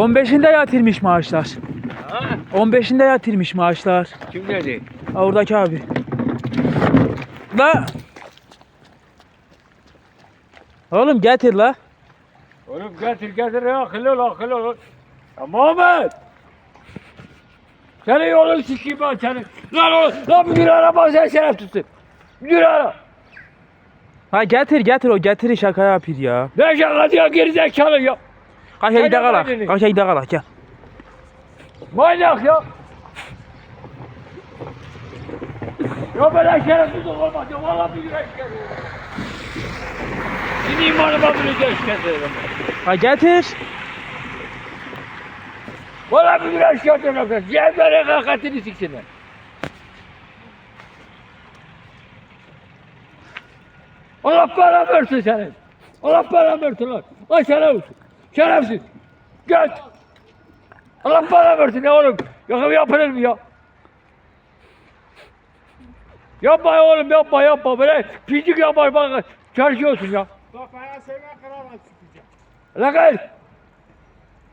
15'inde yatırmış maaşlar. Ha? 15'inde yatırmış maaşlar. Kim? Ha, Oradaki abi. La. Oğlum getir la. Oğlum getir getir ya akıllı ol akıllı ol. Ya Muhammed. Senin yolun sikeyim ben seni. Lan oğlum lan bir araba sen şeref tutsun. Bir ara. Ha getir getir o getir şaka yapıyor ya. Ne şaka diyor gerizekalı ya. Yapma kalak. beni. Kaç ayda kalak gel. Manyak ya. Ya böyle şerefsiz olmaz ya. Valla bir güneş geliyor. Şimdi imanıma bir güneş geliyor. Ha getir. Valla bir güneş geliyor. Cevhere kakatini siksinler. Allah para versin senin. Allah para versin lan. Lan şerefsiz. Şerefsiz. Göt. Allah para versin ya oğlum. Yakın yapılır mı ya? Yapma ya oğlum yapma yapma. Böyle pislik yapma bak. Çalışıyorsun ya. Bak bana söyle karavan çıkacak. La gel.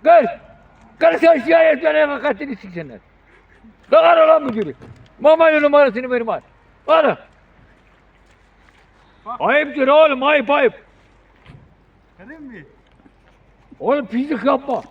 Gel. Gel sen şikayet ver hakikatini siksinler. La ara lan müdürü. Mamayla numarasını verim hadi. Ara. Ayıptır oğlum ayıp ayıp. Kadın mı? Oğlum pislik yapma.